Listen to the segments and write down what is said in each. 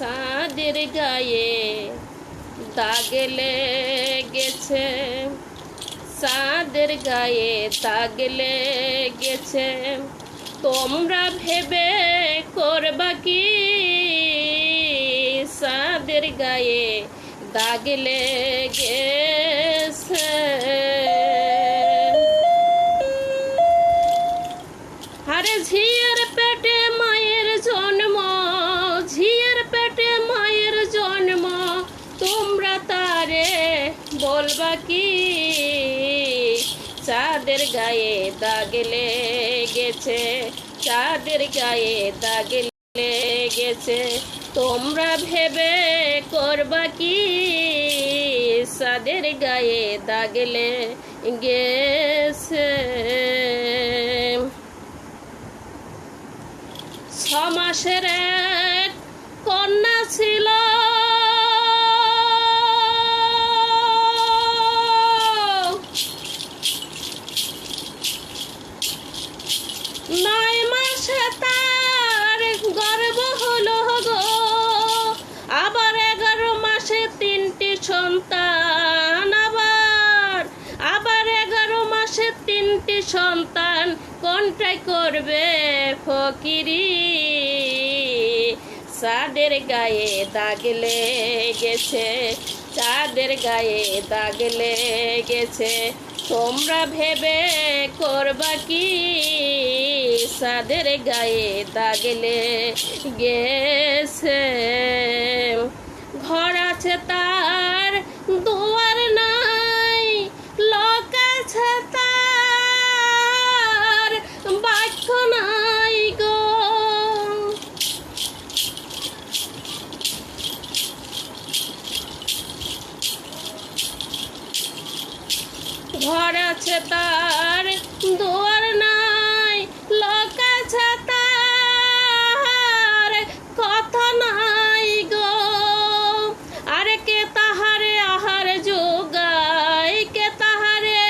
সাদের গায়ে দাগলে গেছে সাদের গায়ে দাগলে গেছে তোমরা ভেবে করবা কি? সাদের গায়ে দাগলে গেছে আরে ঝিয়ের পেটে কি চাঁদের গায়ে দাগলে গেছে চাঁদের গায়ে দাগলে গেছে তোমরা ভেবে করবা কি? সাদের গায়ে দাগলে গেছে ছ মাসের কন্যা ছিল নয় মাসে তার গর্ব হলো গো। আবার এগারো মাসে তিনটি সন্তান আবার। আবার এগারো মাসে তিনটি সন্তান কোনটাই করবে ফকিরি? চাঁদের গায়ে দাগলে গেছে চাঁদের গায়ে দাগলে গেছে তোমরা ভেবে করবা কি? সাদের গায়ে দাগলে গেছে। ঘর আছে তার, দুয়ার নাই, লোক আছে তার, কথা নাই গো। আরে কে তাহারে আহার যোগায়, কে তাহারে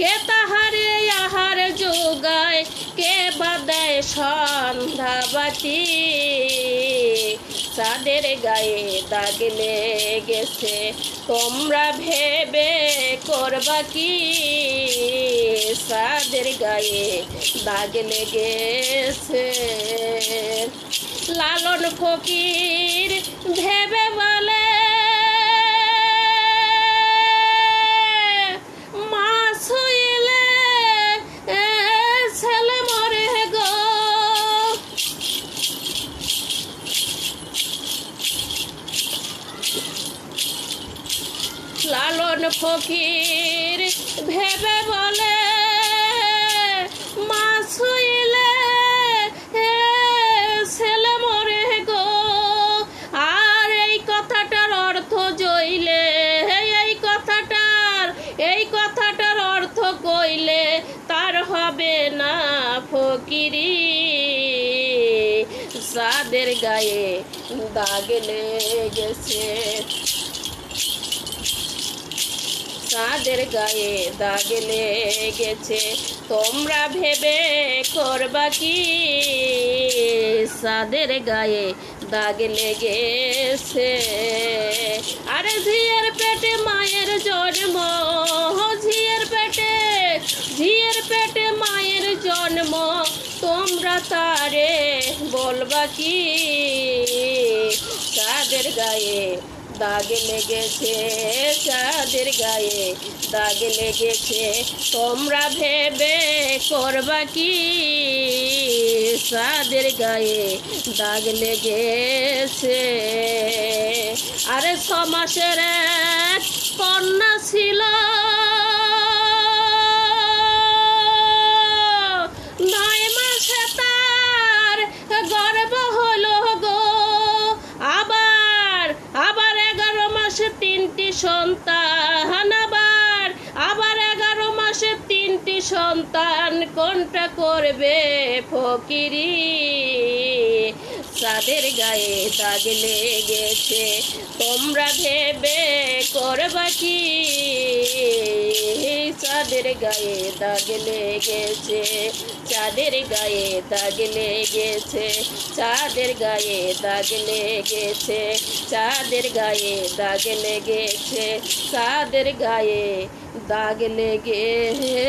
কে তাহারে আহার যোগায়, কে বাদায় সন্ধ্যাবাতি চাঁদের গায়ে দাগ গেছে তোমরা ভেবে করবা কি? চাঁদের গায়ে দাগ লেগেছে। লালন ফকির ভেবে লালন ফকির ভেবে বলে, মা শুইলে ছেলে মরে গো, আর এই কথাটার অর্থ জইলে, এই কথাটার এই কথাটার অর্থ কইলে তার হবে না ফকিরি। সাদের গায়ে দাগলে গেছে চাঁদের গায়ে দাগলে গেছে তোমরা ভেবে করবা কি? চাঁদের গায়ে দাগ লেগেছে। আরে ঝিয়ের পেটে মায়ের জন্ম, ঝিয়ের পেটে ঝিয়ের পেটে মায়ের জন্ম, তোমরা তারে বলবা কি? চাঁদের গায়ে দাগ লেগেছে চাঁদের গায়ে, দাগ লেগেছে। তোমরা ভেবে করবা কি? চাঁদের গায়ে দাগ লেগেছে। আরে ছ মাসের এক কন্যা ছিল। সন্তান আবার আবার এগারো মাসে তিনটি সন্তান কোনটা করবে ফকিরি? চাঁদের গায়ে দাগ লেগেছে। তোমরা ভেবে করবা কি? চাঁদের গায়ে দাগ লেগেছে, চাঁদের গায়ে দাগ লেগেছে, চাঁদের গায়ে দাগ লেগেছে, চাঁদের গায়ে দাগ লেগেছে, চাঁদের গায়ে দাগ লেগেছে।